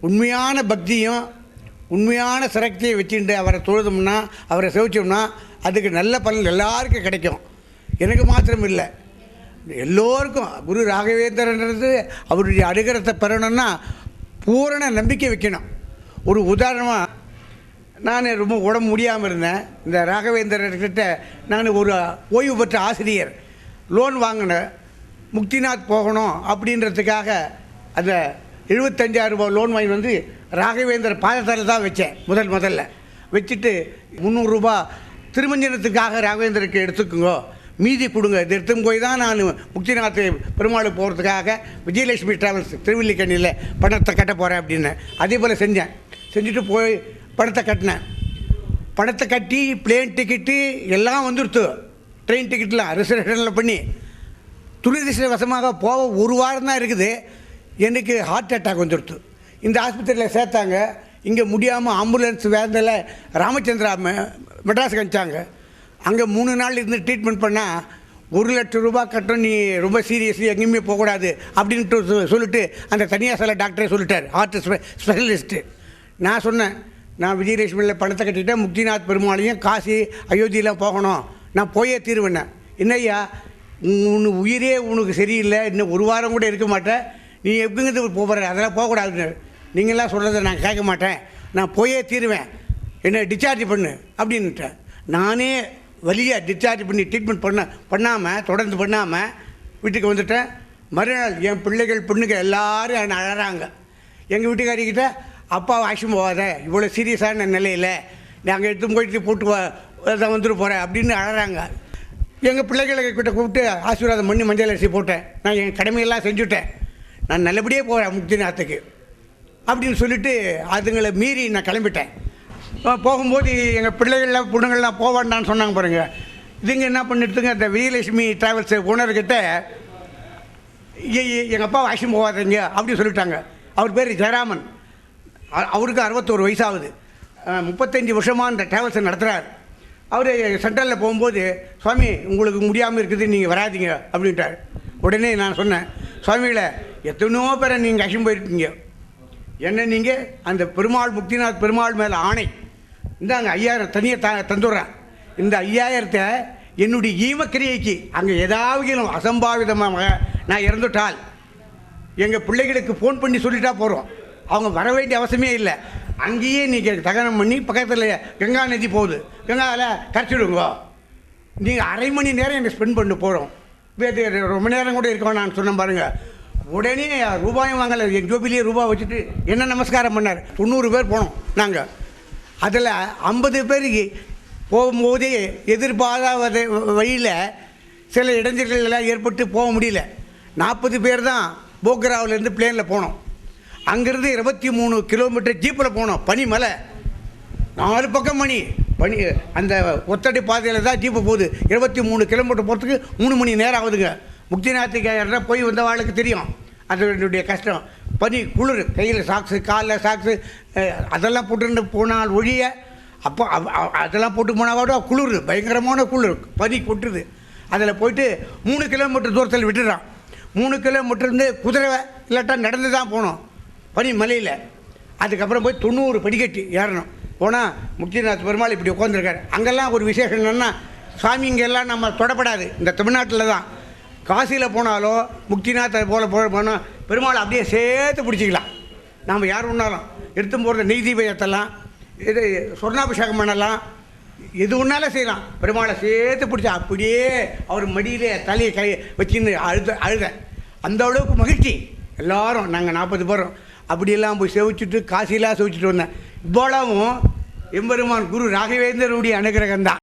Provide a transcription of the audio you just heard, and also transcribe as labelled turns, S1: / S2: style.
S1: உண்மையான பக்தியும் உண்மையான சிரக்தியை வச்சுட்டு அவரை தொழுதோம்னா அவரை சேவிச்சோம்னா அதுக்கு நல்ல பலன் எல்லாருக்கும் கிடைக்கும். எனக்கு மாத்திரம் இல்லை. எல்லோருக்கும் குரு ராகவேந்திரன்றது அவருடைய அனுகிரகத்தை பெறணும்னா பூரண நம்பிக்கை வைக்கணும். ஒரு உதாரணமாக நான் ரொம்ப உடம்பு முடியாமல் இருந்தேன். இந்த ராகவேந்திரர்கிட்ட நான் ஒரு ஓய்வு பெற்ற ஆசிரியர். லோன் வாங்கினேன். முக்திநாத் போகணும் அப்படின்றதுக்காக அந்த எழுபத்தஞ்சாயிரம் ரூபாய் லோன் வாங்கி வந்து ராகவேந்திர பாதத்தில் தான் வச்சேன் முதல் முதல்ல. வச்சுட்டு முந்நூறுரூபா திருமஞ்சனத்துக்காக ராகவேந்தருக்கு எடுத்துக்குங்கோ. மீதி கொடுங்க. இது எடுத்துன்னு போய் தான் நான் முக்திநாத் பெருமாளுக்கு போகிறதுக்காக விஜயலட்சுமி டிராவல்ஸ் திருவல்லிக்கண்ணியில் பணத்தை கட்ட போகிறேன் அப்படின்னு. அதே போல் செஞ்சேன். செஞ்சுட்டு போய் பணத்தை கட்டினேன். பணத்தை கட்டி பிளேன் டிக்கெட்டு எல்லாம் வந்துடுத்து ட்ரெயின் டிக்கெட்லாம் ரிசர்வேஷனில் பண்ணி. துரிதிருஷ்டவசமாக போக ஒரு வாரம் தான் இருக்குது. எனக்கு ஹார்ட் அட்டாக் வந்துடுத்து. இந்த ஆஸ்பத்திரியில் சேர்த்தாங்க. இங்கே முடியாமல் ஆம்புலன்ஸ் வேந்தில் ராமச்சந்திரா மெட்ராஸுக்கு அனுப்பிச்சாங்க. அங்கே மூணு நாள் இருந்து ட்ரீட்மெண்ட் பண்ணால் ஒரு லட்சம் ரூபாய் கட்டணும் நீ ரொம்ப சீரியஸ்லி எங்கேயுமே போகக்கூடாது அப்படின்ட்டு சொ- சொல்லிட்டு அந்த தனியார் சில டாக்டரே சொல்லிட்டார். ஹார்ட் ஸ்பெஷலிஸ்ட்டு நான் சொன்னேன் நான் விஜயலட்சுமியில் பணத்தை கட்டிட்டேன் முக்திநாத் பெருமாளையும் காசி அயோத்தியெலாம் போகணும். நான் போயே தீர்வேனேன் என்னய்யா உன் உயிரே உனக்கு சரியில்லை. இன்னும் ஒரு வாரம் கூட இருக்க மாட்டேன். நீ எப்படிங்கிறது போகிற அதெல்லாம் போகக்கூடாதுன்னு. நீங்களாம் சொல்கிறத நான் கேட்க மாட்டேன். நான் போயே தீருவேன். என்னை டிஸ்சார்ஜ் பண்ணு அப்படின்ட்டேன் நானே வழியாக டிஸ்சார்ஜ் பண்ணி ட்ரீட்மெண்ட் பண்ண பண்ணாமல் தொடர்ந்து பண்ணாமல் வீட்டுக்கு வந்துட்டேன். மறுநாள் என் பிள்ளைகள் பொண்ணுங்க எல்லாரும் என்னை அழகிறாங்க எங்கள் வீட்டுக்காரிக்கிட்ட அப்பா வாஷும் போகாத. இவ்வளோ சீரியஸான நிலையில் நாங்கள் எடுத்து போயிட்டு போட்டு தான் வந்துட்டு போகிறேன் அப்படின்னு அழகிறாங்க எங்கள் பிள்ளைகளை கிட்ட கூப்பிட்டு ஆசீர்வாதம் பண்ணி மஞ்சள் அரிசி போட்டேன். நான் என் கடமையெல்லாம் செஞ்சுட்டேன். நான் நல்லபடியாக போகிறேன் முக்திநாத்துக்கு அப்படின்னு சொல்லிட்டு அதுங்களை மீறி நான் கிளம்பிட்டேன். போகும்போது எங்கள் பிள்ளைகள்லாம் பொண்ணுங்கள்லாம் போக வேண்டாம்னு சொன்னாங்க பாருங்கள் இதுங்க என்ன பண்ணிட்டுங்க இந்த விஜயலட்சுமி டிராவல்ஸ் ஓனர்கிட்ட எங்கள் அப்பா வாஷிங் போகாதீங்க அப்படின்னு சொல்லிட்டாங்க. அவர் பேர் ஜெயராமன். அவருக்கு அறுபத்தோரு வயசாகுது. முப்பத்தஞ்சு வருஷமாக இந்த டிராவல்ஸை நடத்துகிறார் அவர் சென்ட்ரலில் போகும்போது சுவாமி உங்களுக்கு முடியாமல் இருக்குது நீங்கள் வராதீங்க அப்படின்ட்டார். உடனே நான் சொன்னேன் சுவாமிகளை எத்தனையோ பேரை நீங்கள் அஷம் போயிருக்கீங்க என்ன நீங்கள் அந்த பெருமாள் முக்திநாத் பெருமாள் மேலே ஆணை. இந்தாங்க ஐயாயிரம் தனியாக த தந்துடுறேன். இந்த ஐயாயிரத்தை என்னுடைய ஈமக்கிரியைக்கு அங்கே ஏதாவது அசம்பாவிதமாக நான் இறந்துட்டால் எங்கள் பிள்ளைகளுக்கு ஃபோன் பண்ணி சொல்லிட்டா போகிறோம் அவங்க வர வேண்டிய அவசியமே இல்லை. அங்கேயே நீங்கள் தகனம் பண்ணி பக்கத்தில் கங்கா நதி போகுது. கங்காவில் கரைச்சிடுங்க நீங்கள் அரை மணி நேரம் எனக்கு ஸ்பெண்ட் பண்ணி போகிறோம் ரொம்ப நேரம் கூட இருக்க நான் சொன்னேன் பாருங்கள் உடனே ரூபாயும் வாங்கலை. என் ஜோபிலேயே ரூபாய் வச்சுட்டு என்ன நமஸ்காரம் பண்ணார்? தொண்ணூறு பேர் போனோம் நாங்கள் அதில் ஐம்பது பேருக்கு போகும்போதே எதிர்பாராத வழியில் சில இடைஞ்சல்கள் எல்லாம் ஏற்பட்டு போக முடியல. நாற்பது பேர் தான் போக்ராவிலேருந்து பிளேனில் போனோம். அங்கேருந்து இருபத்தி மூணு கிலோமீட்டர் ஜீப்பில் போனோம். பனிமலை. நாலு பக்கம் மணி பனி அந்த ஒத்தடி பாதையில் தான் ஜீப்பு போகுது. இருபத்தி மூணு கிலோமீட்டர் போகிறதுக்கு மூணு மணி நேரம் ஆகுதுங்க. முக்திநாத்துக்கு போய் வந்த வாழ்க்கை தெரியும் அதனுடைய கஷ்டம். பனி குளிர் கையில் சாக்ஸு காலில் சாக்ஸு அதெல்லாம் போட்டுட்டு போனால் ஒழிய அப்போ அவ- அதெல்லாம் போட்டு போனால் கூட குளிர் பயங்கரமான குளிர் பனி கொட்டுது. அதில் போயிட்டு மூணு கிலோமீட்டர் தூரத்தில் விட்டுறான். மூணு கிலோமீட்டர்லேருந்து குதிரை இல்லாட்டா நடந்து தான் போனோம் பனி மலையில். அதுக்கப்புறம் போய் தொண்ணூறு படிக்கட்டு ஏறணும். போனால் முக்திநாத் பெருமாள் இப்படி உட்காந்துருக்காரு அங்கெல்லாம் ஒரு விசேஷம் என்னென்னா சாமி இங்கெல்லாம் நம்ம தொடப்படாது. இந்த தமிழ்நாட்டில் தான் காசியில் போனாலோ முக்திநாத்தை போல போனால் பெருமாள் அப்படியே சேர்த்து பிடிச்சிக்கலாம். நாம் யார் ஒன்றாலும் எடுத்து போகிற நெய் தீபம் ஏற்றலாம் இது சொர்ணாபிஷேகம் பண்ணலாம் எது ஒன்றாலும் செய்யலாம். பெருமாளை சேர்த்து பிடிச்சா அப்படியே அவர் மடியிலே தலையை கை வச்சுன்னு அழுத அழுத. அந்த அளவுக்கு மகிழ்ச்சி. எல்லோரும் நாங்கள் நாற்பது பேரும் அப்படியெல்லாம் போய் செவிச்சுட்டு காசிலாம் செவிச்சுட்டு வந்தேன். இவ்வளவும் எம்பெருமான் குரு ராகவேந்தருடைய அனுகிரகம் தான்